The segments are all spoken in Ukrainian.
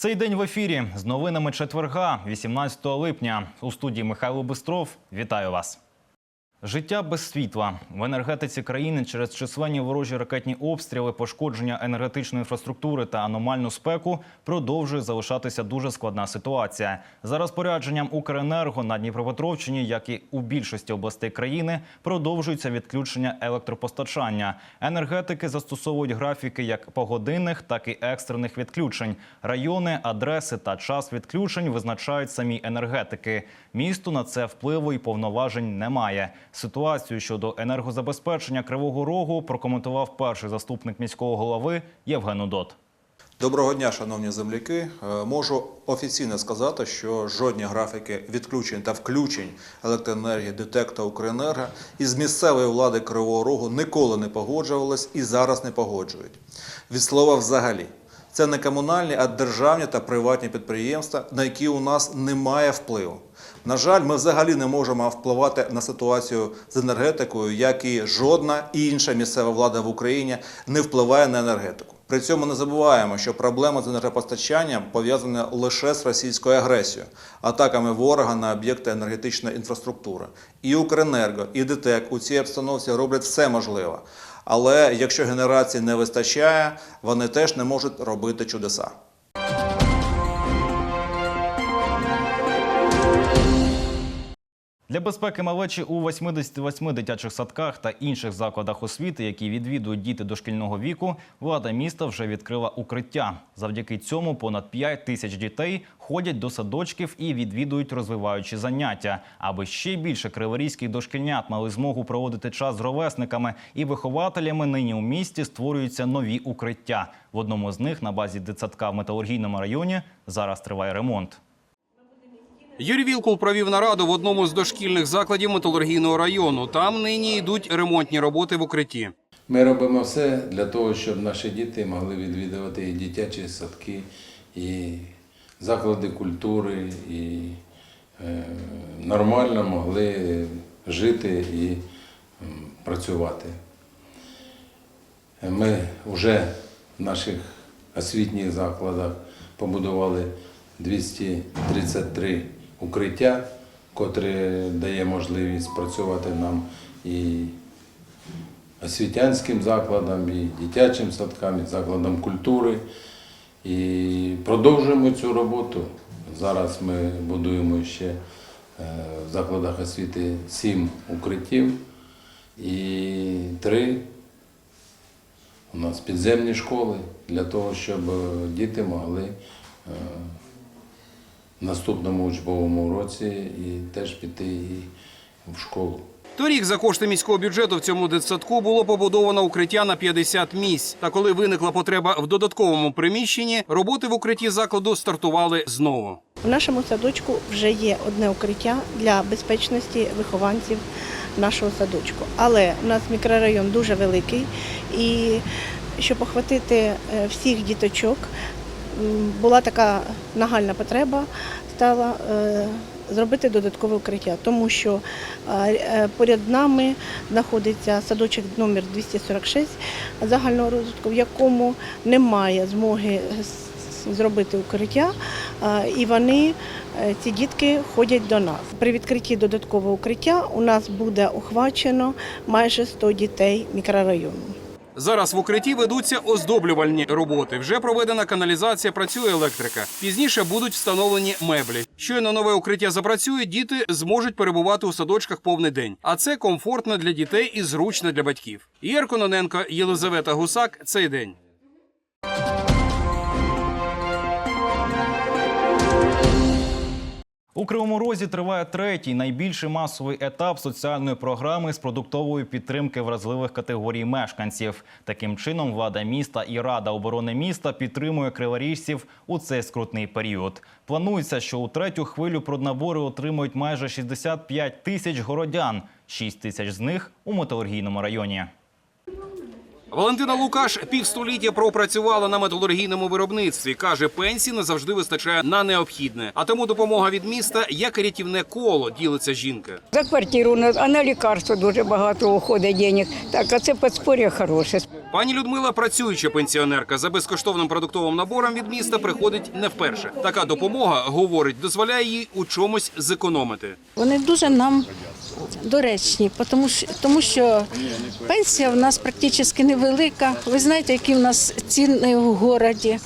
Цей день в ефірі з новинами четверга, 18 липня. У студії Михайло Бистров. Вітаю вас. Життя без світла в енергетиці країни через численні ворожі ракетні обстріли, пошкодження енергетичної інфраструктури та аномальну спеку продовжує залишатися дуже складна ситуація. За розпорядженням Укренерго на Дніпропетровщині, як і у більшості областей країни, продовжується відключення електропостачання. Енергетики застосовують графіки як погодинних, так і екстрених відключень. Райони, адреси та час відключень визначають самі енергетики. Місту на це впливу і повноважень немає. Ситуацію щодо енергозабезпечення Кривого Рогу прокоментував перший заступник міського голови Євген Удот. Доброго дня, шановні земляки. Е, Можу офіційно сказати, що жодні графіки відключень та включень електроенергії ДТЕК та Укренерго із місцевої влади Кривого Рогу ніколи не погоджувались і зараз не погоджують. Від слова взагалі. Це не комунальні, а державні та приватні підприємства, на які у нас немає впливу. На жаль, ми взагалі не можемо впливати на ситуацію з енергетикою, як і жодна інша місцева влада в Україні не впливає на енергетику. При цьому не забуваємо, що проблема з енергопостачанням пов'язана лише з російською агресією, атаками ворога на об'єкти енергетичної інфраструктури. І Укренерго, і ДТЕК у цій обстановці роблять все можливе. Але якщо генерації не вистачає, вони теж не можуть робити чудеса. Для безпеки малечі у 88 дитячих садках та інших закладах освіти, які відвідують діти дошкільного віку, влада міста вже відкрила укриття. Завдяки цьому понад 5 тисяч дітей ходять до садочків і відвідують розвиваючі заняття. Аби ще більше криворізьких дошкільнят мали змогу проводити час з ровесниками і вихователями, нині у місті створюються нові укриття. В одному з них на базі дитсадка в металургійному районі зараз триває ремонт. Юрій Вілкул провів нараду в одному з дошкільних закладів металургійного району. Там нині йдуть ремонтні роботи в укритті. Ми робимо все для того, щоб наші діти могли відвідувати і дитячі садки, і заклади культури, і е, нормально могли жити і працювати. Ми вже в наших освітніх закладах побудували 233 укриття, котре дає можливість працювати нам і освітянським закладам, і дитячим садкам, і закладам культури. І продовжуємо цю роботу. Зараз ми будуємо ще е, в закладах освіти сім укриттів і три у нас підземні школи для того, щоб е, діти могли е, в наступному учбовому році і теж піти і в школу. Торік за кошти міського бюджету в цьому дитсадку було побудовано укриття на 50 місць. Та коли виникла потреба в додатковому приміщенні, роботи в укритті закладу стартували знову. У нашому садочку вже є одне укриття для безпечності вихованців нашого садочку. Але у нас мікрорайон дуже великий, і щоб охватити е, всіх діточок, була така нагальна потреба стала е, зробити додаткове укриття, тому що е, е, поряд нами знаходиться садочок номер 246 загального розвитку, в якому немає змоги зробити укриття, і вони, ці дітки, ходять до нас. При відкритті додаткового укриття у нас буде охвачено майже 100 дітей мікрорайону. Зараз в укритті ведуться оздоблювальні роботи. Вже проведена каналізація, працює електрика. Пізніше будуть встановлені меблі. Щойно нове укриття запрацює, діти зможуть перебувати у садочках повний день. А це комфортно для дітей і зручно для батьків. Ігор Кононенко, Єлизавета Гусак. Цей день. У Кривому Розі триває третій найбільший масовий етап соціальної програми з продуктової підтримки вразливих категорій мешканців. Таким чином, влада міста і рада оборони міста підтримує криворіжців у цей скрутний період. Планується, що у третю хвилю проднабори отримують майже 65 тисяч городян. 6 тисяч з них у металургійному районі. Валентина Лукаш півстоліття пропрацювала на металургійному виробництві. каже, пенсії не завжди вистачає на необхідне. А тому допомога від міста як рятівне коло ділиться жінка. За квартиру, а на лікарство дуже багато уходить денег. Так, а це подспор'я хороше. Пані Людмила працююча пенсіонерка. За безкоштовним продуктовим набором від міста приходить не вперше. Така допомога, говорить, дозволяє їй у чомусь зекономити. Вони дуже нам доречні, тому що, тому що пенсія в нас практично невелика. Ви знаєте, які в нас ціни в місті.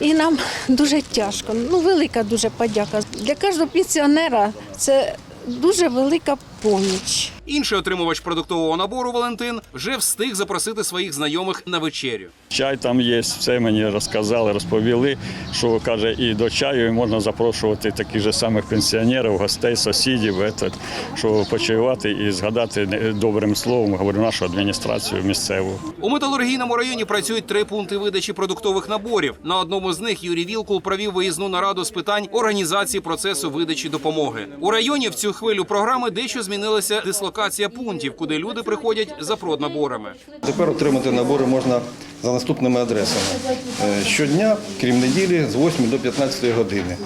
І нам дуже тяжко. Ну, велика дуже подяка. Для кожного пенсіонера це дуже велика поміч. Інший отримувач продуктового набору Валентин вже встиг запросити своїх знайомих на вечерю. Чай там є, все мені розказали, розповіли, що каже, і до чаю можна запрошувати таких же самих пенсіонерів, гостей, сусідів, этот, що почаювати і згадати добрим словом, говорю, нашу адміністрацію місцеву. У металургійному районі працюють три пункти видачі продуктових наборів. На одному з них Юрій Вілкул провів виїзну нараду з питань організації процесу видачі допомоги. У районі в цю хвилю програми дещо змінилася дислокація пунктів, куди люди приходять за проднаборами. Тепер отримати набори можна за наступними адресами. Е, Щодня, крім неділі, з 8 до 15 години.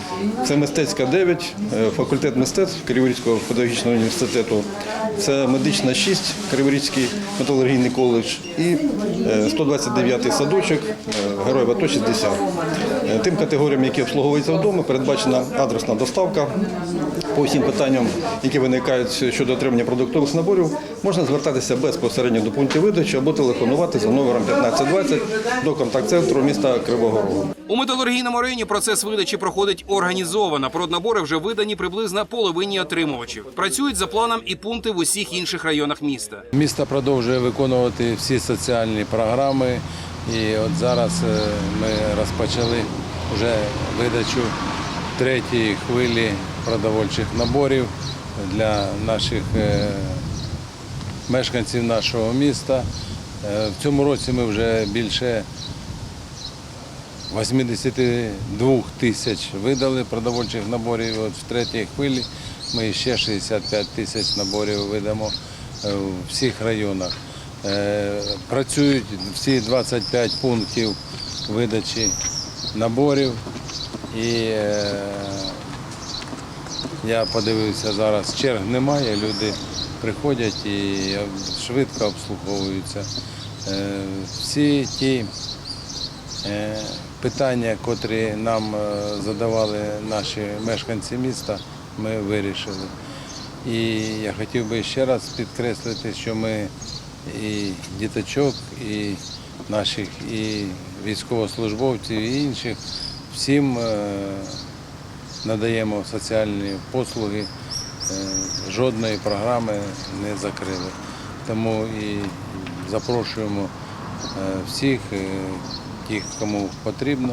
Це мистецька 9, е, факультет мистецтв Криворізького педагогічного університету. Це медична 6, Криворізький металургійний коледж і е, 129-й садочок, е, Героїв АТО 60. Е, Тим категоріям, які обслуговуються вдома, передбачена адресна доставка по всім питанням, які виникають щодо отримання продуктових наборів, можна звертатися безпосередньо до пунктів видачі або телефонувати за номером 1520 до контакт-центру міста Кривого Рогу. У металургійному районі процес видачі проходить організовано. Проднабори вже видані приблизно половині отримувачів. Працюють за планом і пункти в усіх інших районах міста. Місто продовжує виконувати всі соціальні програми. І от зараз е, ми розпочали вже видачу третьої хвилі продовольчих наборів для наших е, мешканців нашого міста. Е, В цьому році ми вже більше 82 тисяч видали продовольчих наборів. От в третій хвилі ми ще 65 тисяч наборів видамо е, в всіх районах. Працюють всі 25 пунктів видачі наборів. І я подивився зараз, черг немає, люди приходять і швидко обслуговуються. Е, Всі ті Е, Питання, котрі нам е, задавали наші мешканці міста, ми вирішили. І я хотів би ще раз підкреслити, що ми і діточок, і наших і військовослужбовців, і інших всім надаємо соціальні послуги, е, жодної програми не закрили. Тому і запрошуємо е, всіх, е, тих, кому потрібно,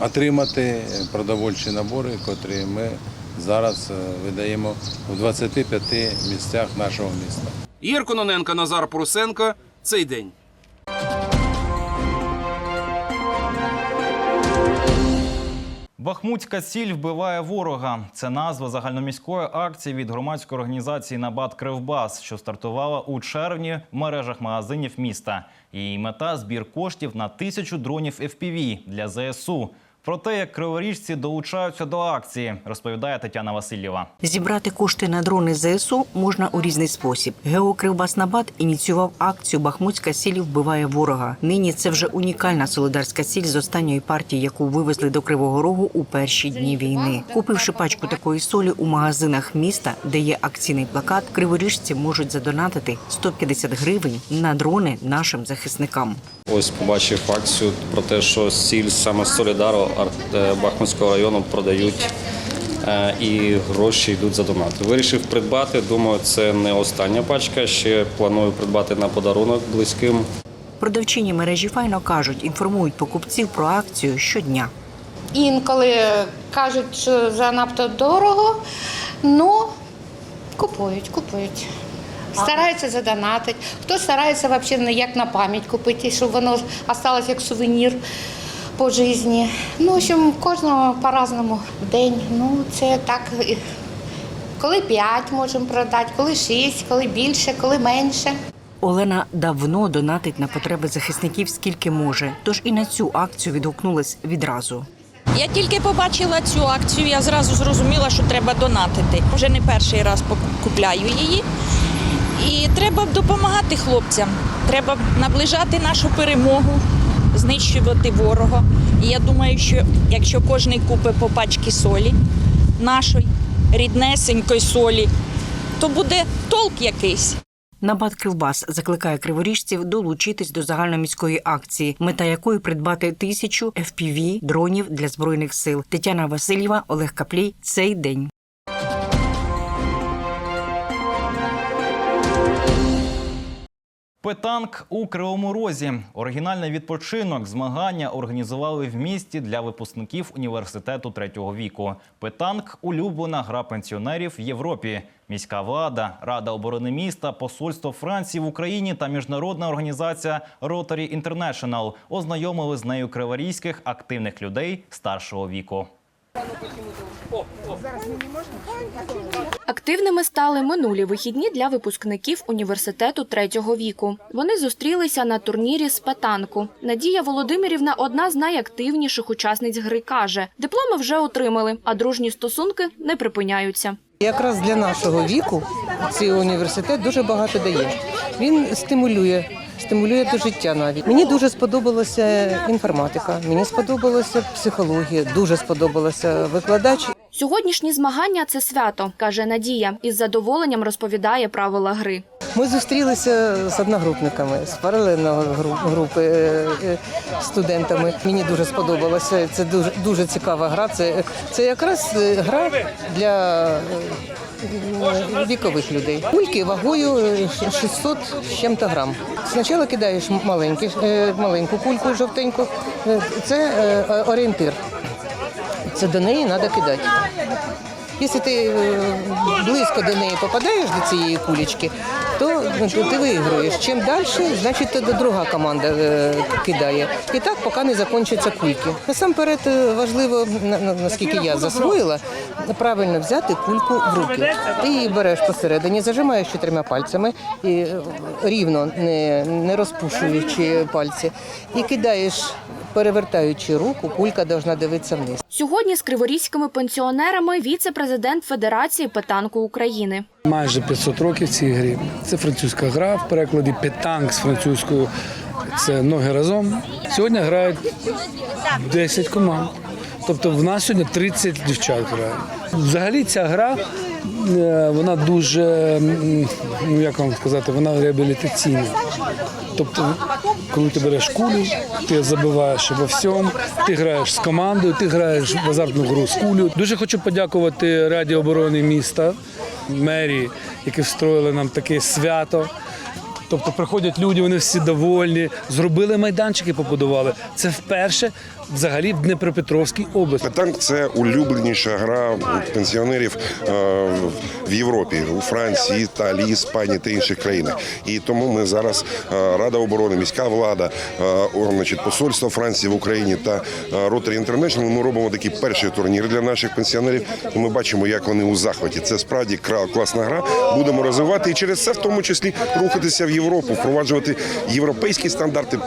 отримати продовольчі набори, котрі ми зараз видаємо у 25 місцях нашого міста. Ігор Кононенко, Назар Прусенко. Цей день. Бахмутська сіль вбиває ворога. Це назва загальноміської акції від громадської організації Набат Кривбас, що стартувала у червні в мережах магазинів міста. Її мета збір коштів на тисячу дронів FPV для ЗСУ. Про те, як криворіжці долучаються до акції, розповідає Тетяна Васильєва. Зібрати кошти на дрони ЗСУ можна у різний спосіб. ГЕО Кривбаснабад ініціював акцію Бахмутська сіль вбиває ворога. Нині це вже унікальна солидарська сіль з останньої партії, яку вивезли до Кривого Рогу у перші дні війни. Купивши пачку такої солі у магазинах міста, де є акційний плакат, криворіжці можуть задонатити 150 гривень на дрони нашим захисникам. Ось побачив акцію про те, що сіль саме е, Бахмутського району продають е, і гроші йдуть за донати. Вирішив придбати. Думаю, це не остання пачка. Ще планую придбати на подарунок близьким. Продавчині мережі Файно кажуть, інформують покупців про акцію щодня. Інколи кажуть, що занадто дорого, ну купують, купують. Стараються задонатити. Хто старається взагалі не як на пам'ять купити, щоб воно осталось як сувенір по житті. Ну, в общем, кожного по-разному в день. Ну, це так. Коли п'ять можемо продати, коли шість, коли більше, коли менше. Олена давно донатить на потреби захисників скільки може, тож і на цю акцію відгукнулась відразу. Я тільки побачила цю акцію, я зразу зрозуміла, що треба донатити. Вже не перший раз купляю її. І треба допомагати хлопцям. Треба наближати нашу перемогу, знищувати ворога. І я думаю, що якщо кожен купить по пачці солі, нашої ріднесенької солі, то буде толк якийсь. Набат Кривбас закликає криворіжців долучитись до загальноміської акції, мета якої придбати тисячу FPV дронів для збройних сил. Тетяна Васильєва, Олег Каплій. Цей день. Петанк у Кривому Розі. Оригінальний відпочинок змагання організували в місті для випускників університету третього віку. Петанк улюблена гра пенсіонерів в Європі. Міська влада, Рада оборони міста, Посольство Франції в Україні та міжнародна організація Rotary International ознайомили з нею криворізьких активних людей старшого віку. Активними стали минулі вихідні для випускників університету третього віку. Вони зустрілися на турнірі з петанку. Надія Володимирівна одна з найактивніших учасниць гри каже: дипломи вже отримали, а дружні стосунки не припиняються. Якраз для нашого віку цей університет дуже багато дає. Він стимулює. Стимулює до життя навіть. Мені дуже сподобалася інформатика, мені сподобалася психологія, дуже сподобалася викладач. Сьогоднішні змагання це свято, каже Надія, із задоволенням розповідає правила гри. Ми зустрілися з одногрупниками, з паралельної гру- групи е, е, студентами. Мені дуже сподобалося. Це дуже дуже цікава гра. Це, це якраз е, гра для вікових людей. Кульки вагою е, 600 з чим-то грам. Спочатку кидаєш маленькі, е, маленьку кульку жовтеньку. Це орієнтир. Це до неї треба кидати. Якщо ти е, близько до неї попадаєш до цієї кулечки, то ти виграєш. Чим далі, значить друга команда е, кидає. І так, поки не закінчаться кульки. Насамперед е, важливо, на- на- наскільки я засвоїла, правильно взяти кульку в руки. Ти її береш посередині, зажимаєш чотирма пальцями і е, рівно, не, не розпушуючи пальці, і кидаєш. Перевертаючи руку, кулька повинна дивитися вниз. Сьогодні з криворізькими пенсіонерами віце-президент Федерації петанку України. Майже 500 років цій грі. Це французька гра, в перекладі петанк з французькою це ноги разом. Сьогодні грають 10 команд. Тобто в нас сьогодні 30 дівчат грають. Взагалі ця гра е, вона дуже, ну як вам сказати, вона реабілітаційна. Тобто, коли ти береш кулю, ти забиваєш во всьому, ти граєш з командою, ти граєш в азартну гру з кулю. Дуже хочу подякувати Раді оборони міста, мерії, які встроїли нам таке свято. Тобто приходять люди, вони всі довольні, зробили майданчики, побудували. Це вперше взагалі в Дніпропетровській області. Петанк це улюбленіша гра пенсіонерів е, в Європі, у Франції, Італії, Іспанії та інших країнах. І тому ми зараз е, Рада оборони, міська влада, е, значить, посольство Франції в Україні та Rotary International, Ми робимо такий перший турнір для наших пенсіонерів. І ми бачимо, як вони у захваті. Це справді класна гра. Будемо розвивати і через це в тому числі рухатися в Європу, впроваджувати європейські стандарти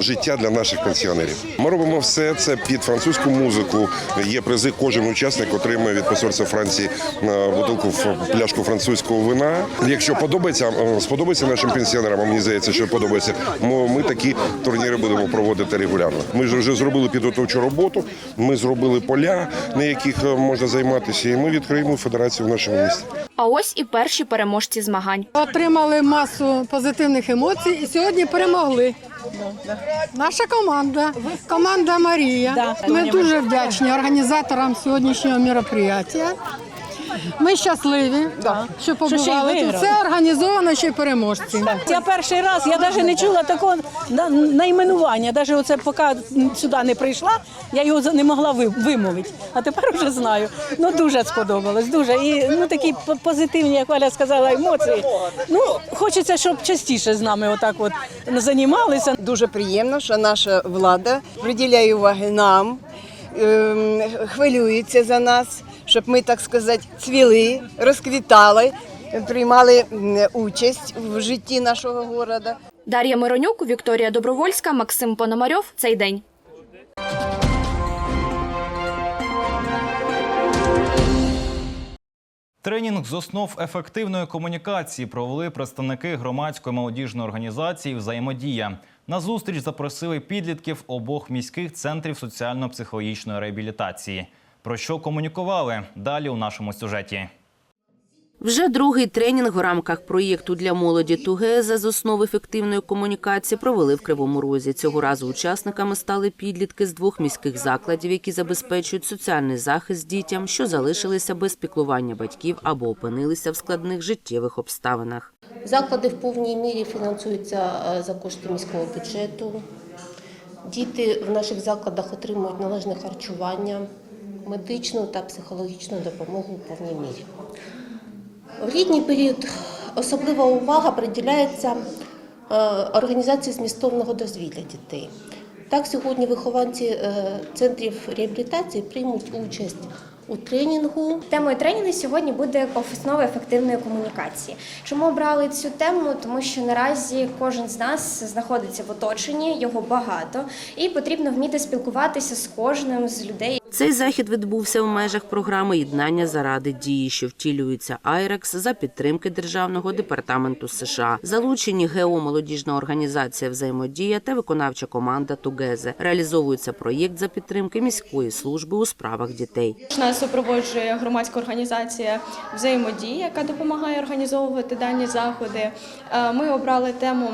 життя для наших пенсіонерів. Ми робимо все це під французьку музику. Є призи. Кожен учасник отримує від посольства Франції е, бутилку пляшку французького вина. Якщо подобається, е, сподобається нашим пенсіонерам, а мені здається, що подобається. Ми, ми такі турніри будемо проводити регулярно. Ми ж вже зробили підготовчу роботу. Ми зробили поля, на яких е, можна займатися, і ми відкриємо федерацію в нашому місті. А ось і перші переможці змагань. Отримали масу позитивних емоцій і сьогодні перемогли. Наша команда, команда Марія. Ми дуже вдячні організаторам сьогоднішнього мероприятия. Ми щасливі, що побували тут. Це організовано ще й переможці. Я перший раз, я навіть не чула такого на- найменування. Навіть оце поки сюди не прийшла, я його за- не могла вимовити. А тепер вже знаю. Ну дуже сподобалось, дуже. І ну такі по- позитивні, як Валя сказала, емоції. Ну хочеться, щоб частіше з нами отак от займалися. Дуже приємно, що наша влада приділяє уваги нам, ем, хвилюється за нас, щоб ми, так сказати, цвіли, розквітали, приймали участь в житті нашого міста. Дар'я Миронюк, Вікторія Добровольська, Максим Пономарьов. Цей день. Тренінг з основ ефективної комунікації провели представники громадської молодіжної організації Взаємодія. На зустріч запросили підлітків обох міських центрів соціально-психологічної реабілітації. Про що комунікували далі у нашому сюжеті. Вже другий тренінг у рамках проєкту для молоді Тугеза з основ ефективної комунікації провели в Кривому Розі. Цього разу учасниками стали підлітки з двох міських закладів, які забезпечують соціальний захист дітям, що залишилися без піклування батьків або опинилися в складних життєвих обставинах. Заклади в повній мірі фінансуються е, за кошти міського бюджету. Діти в наших закладах отримують належне харчування, медичну та психологічну допомогу в повній мірі. В літній період особлива увага приділяється е, організації змістовного дозвілля дітей. Так, сьогодні вихованці е, центрів реабілітації приймуть участь у тренінгу. Темою тренінгу сьогодні буде основа ефективної комунікації. Чому обрали цю тему? Тому що наразі кожен з нас знаходиться в оточенні, його багато, і потрібно вміти спілкуватися з кожним з людей. Цей захід відбувся у межах програми «Єднання заради дії», що втілюється Айрекс за підтримки Державного департаменту США. Залучені ГЕО молодіжна організація Взаємодія та виконавча команда Тугезе. Реалізовується проєкт за підтримки міської служби у справах дітей. Нас супроводжує громадська організація Взаємодія, яка допомагає організовувати дані заходи. Е, Ми обрали тему.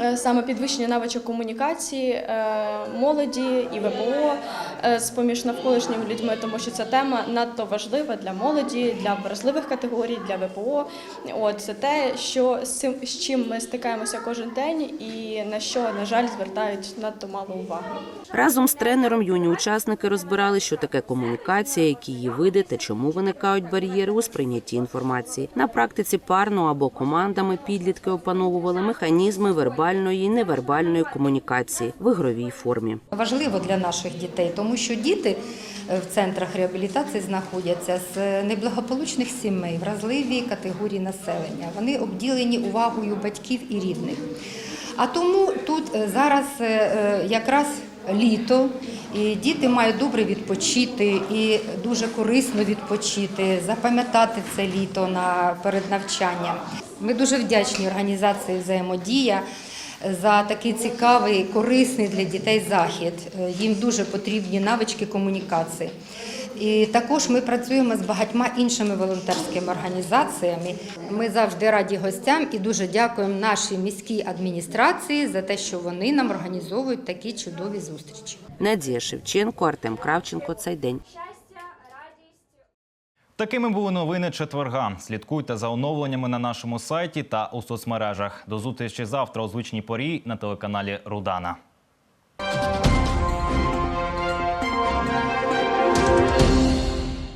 Е, Саме підвищення навичок комунікації е, молоді і ВПО е, з поміж навколишніми людьми, тому що ця тема надто важлива для молоді, для вразливих категорій, для ВПО. От це те, що з цим з чим ми стикаємося кожен день, і на що на жаль звертають надто мало уваги. Разом з тренером юні учасники розбирали, що таке комунікація, які її види та чому виникають бар'єри у сприйнятті інформації. На практиці парно або командами підлітки опановували механізми вербальної і невербальної комунікації в ігровій формі. Важливо для наших дітей, тому що діти е, в центрах реабілітації знаходяться з неблагополучних сімей, вразливі категорії населення. Вони обділені увагою батьків і рідних. А тому тут е, зараз е, якраз літо, і діти мають добре відпочити і дуже корисно відпочити, запам'ятати це літо на перед навчанням. Ми дуже вдячні організації взаємодія за такий цікавий, корисний для дітей захід. Е, Їм дуже потрібні навички комунікації. І також ми працюємо з багатьма іншими волонтерськими організаціями. Ми завжди раді гостям і дуже дякуємо нашій міській адміністрації за те, що вони нам організовують такі чудові зустрічі. Надія Шевченко, Артем Кравченко. Цей день. Такими були новини четверга. Слідкуйте за оновленнями на нашому сайті та у соцмережах. До зустрічі завтра у звичній порі на телеканалі Рудана.